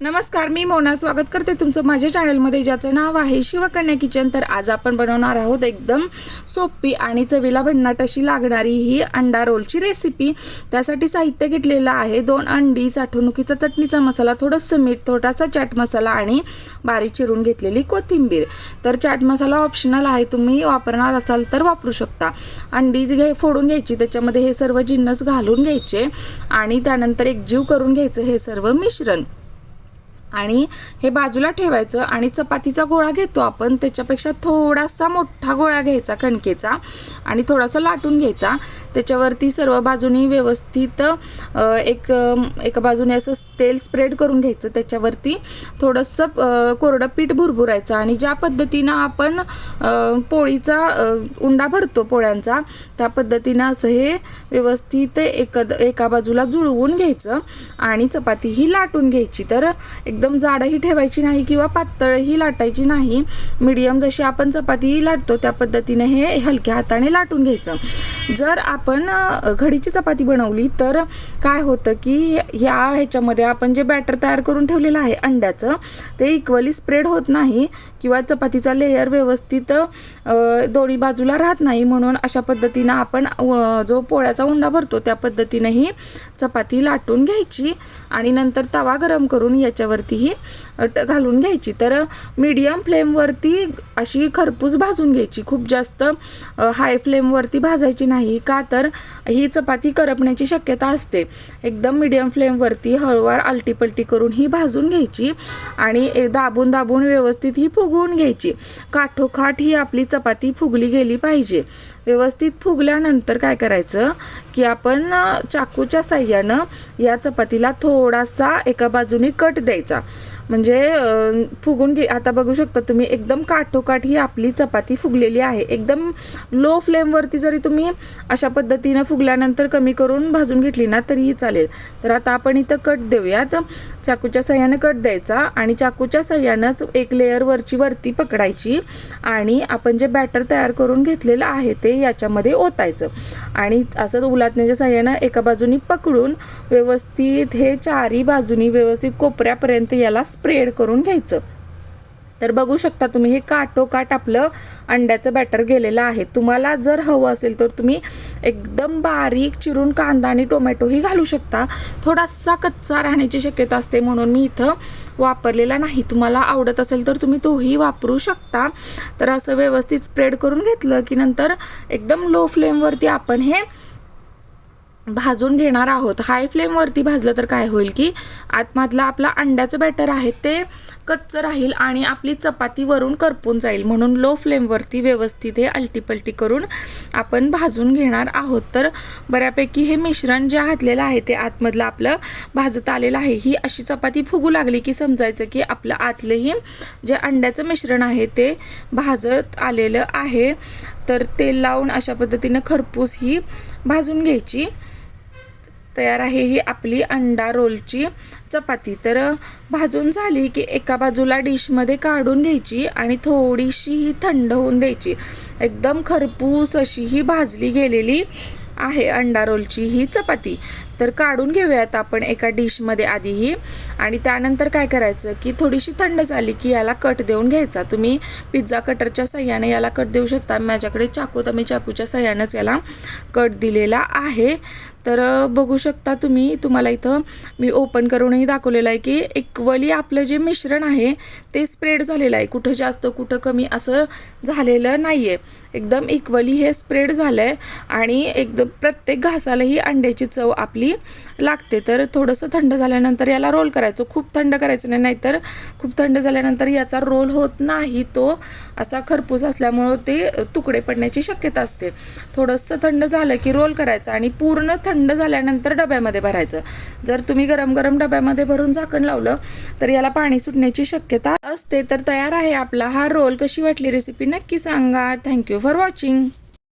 नमस्कार मी मोना. स्वागत करते तुमचं माझ्या चॅनलमध्ये ज्याचं नाव आहे शिवकन्या किचन. तर आज आपण बनवणार आहोत एकदम सोपी आणि चवीला भन्नाट अशी लागणारी ही अंडा रोलची रेसिपी त्यासाठी साहित्य घेतलेलं आहे. दोन अंडी साठवणुकीचा चटणीचा मसाला थोडंसं मीठ थोडासा चाट मसाला आणि बारीक चिरून घेतलेली कोथिंबीर. तर चाट मसाला ऑप्शनल आहे तुम्ही वापरणार असाल तर वापरू शकता. अंडी घे फोडून घ्यायची त्याच्यामध्ये हे सर्व जिन्नस घालून घ्यायचे आणि त्यानंतर एकजीव करून घ्यायचं हे सर्व मिश्रण. आणि हे बाजूला ठेवायचं आणि चपातीचा गोळा घेतो आपण. त्याच्यापेक्षा थोडासा मोठा गोळा घ्यायचा कणकेचा आणि थोडासा लाटून घ्यायचा. त्याच्यावरती सर्व बाजूनी व्यवस्थित एक एका बाजूने असं तेल स्प्रेड करून घ्यायचं. त्याच्यावरती थोडंसं कोरडं पीठ भुरभुरायचं आणि ज्या पद्धतीनं आपण पोळीचा उंडा भरतो पोळ्यांचा त्या पद्धतीनं असं हे व्यवस्थित एक एका बाजूला जुळवून घ्यायचं आणि चपाती ही लाटून घ्यायची. तर एकदम जाडही ठेवायची नाही किंवा पातळही लाटायची नाही. मीडियम जशी आपण चपाती लाटतो त्या पद्धतीने हे हलक्या हाताने लाटून घ्यायचं. जर आपण घडीची चपाती बनवली तर काय होतं की ह्या ह्याच्यामध्ये आपण जे बॅटर तयार करून ठेवलेलं आहे अंड्याचं ते इक्वली स्प्रेड होत नाही किंवा चपातीचा लेयर व्यवस्थित दोन्ही बाजूला राहत नाही म्हणून अशा पद्धतीनं आपण जो पोळ्याचा उंडा भरतो त्या पद्धतीनेही चपाती लाटून घ्यायची आणि नंतर तवा गरम करून याच्यावरतीही घालून घ्यायची. तर मीडियम फ्लेमवरती अशी खरपूस भाजून घ्यायची. खूप जास्त हाय फ्लेमवरती भाजायची नाही का? तर ही चपाती करपण्याची शक्यता असते. एकदम मीडियम फ्लेमवरती हळूवार आलटीपलटी करून ही भाजून घ्यायची आणि दाबून दाबून व्यवस्थित ही फुगवून घ्यायची. काठोकाठ ही आपली चपाती फुगली गेली पाहिजे. व्यवस्थित फुगल्यानंतर काय करायचं की आपण चाकूच्या साह्यानं या चपातीला थोडासा एका बाजूने कट द्यायचा. म्हणजे फुगून घे आता बघू शकता तुम्ही एकदम काठोकाठ ही आपली चपाती फुगलेली आहे. एकदम लो फ्लेमवरती जरी तुम्ही अशा पद्धतीनं फुगल्यानंतर कमी करून भाजून घेतली ना तरीही चालेल. तर आता आपण इथं कट देऊयात. चाकूच्या सह्यानं कट द्यायचा आणि चाकूच्या सह्यानंच एक लेअर वरची वरती पकडायची आणि आपण जे बॅटर तयार करून घेतलेलं आहे ते याच्यामध्ये ओतायचं. आणि असंच उलातण्याच्या सहाय्यानं एका बाजूनी पकडून व्यवस्थित हे चारी बाजूनी व्यवस्थित कोपऱ्यापर्यंत याला स्प्रेड करून घ्यायचं. तर बघू शकता तुम्ही हे काटोकाट आपलं अंड्याचं बॅटर गेलेलं आहे. तुम्हाला जर हवं असेल तर तुम्ही एकदम बारीक चिरून कांदा आणि टोमॅटोही घालू शकता. थोडासा कच्चा राहण्याची शक्यता असते म्हणून मी इथं वापरलेला नाही. तुम्हाला आवडत असेल तर तुम्ही तोही वापरू शकता. तर असं व्यवस्थित स्प्रेड करून घेतलं की नंतर एकदम लो फ्लेमवरती आपण हे भाजून घेणार आहोत. हाय फ्लेमवरती भाजलं तर काय होईल की आतमधला आपला अंड्याचं बॅटर आहे ते कच्चं राहील आणि आपली चपाती वरून करपून जाईल. म्हणून लो फ्लेमवरती व्यवस्थित हे अलटीपलटी करून आपण भाजून घेणार आहोत. तर बऱ्यापैकी हे मिश्रण जे घातलेलं आहे ते आतमधलं आपलं भाजत आलेलं आहे. ही अशी चपाती फुगू लागली की समजायचं की आपलं आतलंही जे अंड्याचं मिश्रण आहे ते भाजत आलेलं आहे. तर तेल लावून अशा पद्धतीनं खरपूस ही भाजून घ्यायची. तयार आहे ही आपली अंडा रोलची चपाती. तर भाजून झाली की एका बाजूला डिशमध्ये काढून घ्यायची आणि थोडीशी ही थंड होऊन द्यायची. एकदम खरपूस अशी ही भाजली गेलेली आहे अंडा रोलची ही चपाती. तर काढून घेऊयात आपण एका डिशमध्ये आधीही. आणि त्यानंतर काय करायचं की थोडीशी थंड झाली की याला कट देऊन घ्यायचा. तुम्ही पिझ्झा कटरच्या सह्याने याला कट देऊ शकता. माझ्याकडे चाकू तर मी चाकूच्या सह्यानंच याला कट दिलेला आहे. तर बघू शकता तुम्ही तुम्हाला इथं मी ओपन करूनही दाखवलेलं आहे की इक्वली आपलं जे मिश्रण आहे ते स्प्रेड झालेलं आहे. कुठं जास्त कुठं कमी असं झालेलं नाही आहे एकदम इक्वली हे स्प्रेड झालं आहे आणि एकदम प्रत्येक घासालाही अंड्याची चव आपली लागते. तर थोडंसं थंड झाल्यानंतर याला रोल करायचं. खूप थंड करायचं नाही नाहीतर खूप थंड झाल्यानंतर याचा रोल होत नाही तो. असा खरपूस असल्यामुळं ते तुकडे पडण्याची शक्यता असते. थोडंसं थंड झालं की रोल करायचं आणि पूर्ण थंड झाल्यानंतर डब्यामध्ये भरायचं. जर तुम्ही गरम गरम डब्यामध्ये भरून झाकण लावलं तर याला पाणी सुटण्याची शक्यता असते. तर तयार आहे आपला हा रोल कशी वाटली रेसिपी नक्की सांगा. Thank you for watching